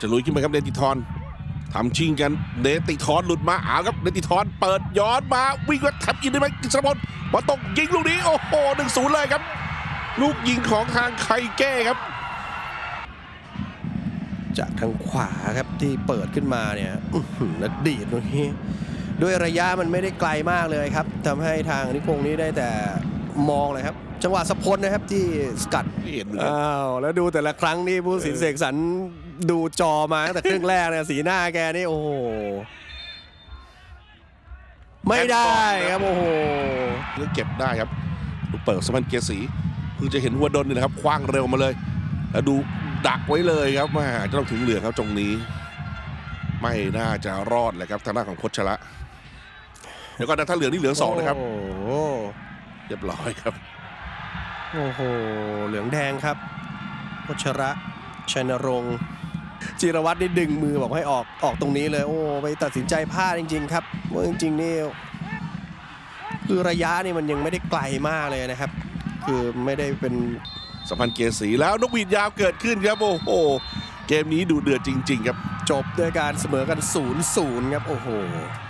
จะลุยขึ้นไปครับเนติทอนทำชิงกันเนติทอนหลุดมาอ้าวครับเนติทอนเปิดย้อนมาวิ่งก็ทับอินได้ไหมกิษณพลบอลตกยิงลูกนี้โอ้โหหนึ่งศูนย์เลยครับ ลูกยิงของทางไคเก้ครับ จากทางขวาครับที่เปิดขึ้นมาเนี่ยแล้วดีดตรงนี้ ด้วยระยะมันไม่ได้ไกลมากเลยครับทำให้ทางนิพงศ์นี้ได้แต่ มองเลยครับ จังหวะสะพลนะครับที่สกัดที่เห็นเหมือนกันอ้าวแล้วดูแต่ละครั้งนี่ผู้สินเสกสรรดูจอมาตั้งแต่ครึ่งแรกเนี่ยสีหน้าแกนี่โอ้โหไม่ได้ครับโอ้โหแล้วเก็บได้ครับลูกเปิดสมันเกียร์สีเพิ่งจะเห็นหัวดนนี่นะครับคว้างเร็วมาเลย แล้วดูดักไว้เลยครับแมาจะต้องถึงเหลืองครับตรงนี้ ไม่น่าจะรอดเลยครับทางด้านของโคชละเดี๋ยวก่อนนะถ้าเหลืองนี่เหลืองสองนะครับโอ้โห เรียบร้อยครับ โอ้โห เหลืองแดงครับวัชระชัยนรงค์จิรวัตรนี่ดึงมือบอกให้ออกออกตรงนี้เลย โอ้ไปตัดสินใจพลาดจริง ๆ ครับว่าจริงๆนี่คือระยะนี่มันยังไม่ได้ไกลมากเลยนะครับ คือไม่ได้เป็นสัมพันธ์เกียร์สีแล้วนกหวีดยาวเกิดขึ้นครับโอ้โหเกมนี้ดูเดือดจริง ๆ ครับ จบด้วยการเสมอกัน0ูนย์ครับโอ้โห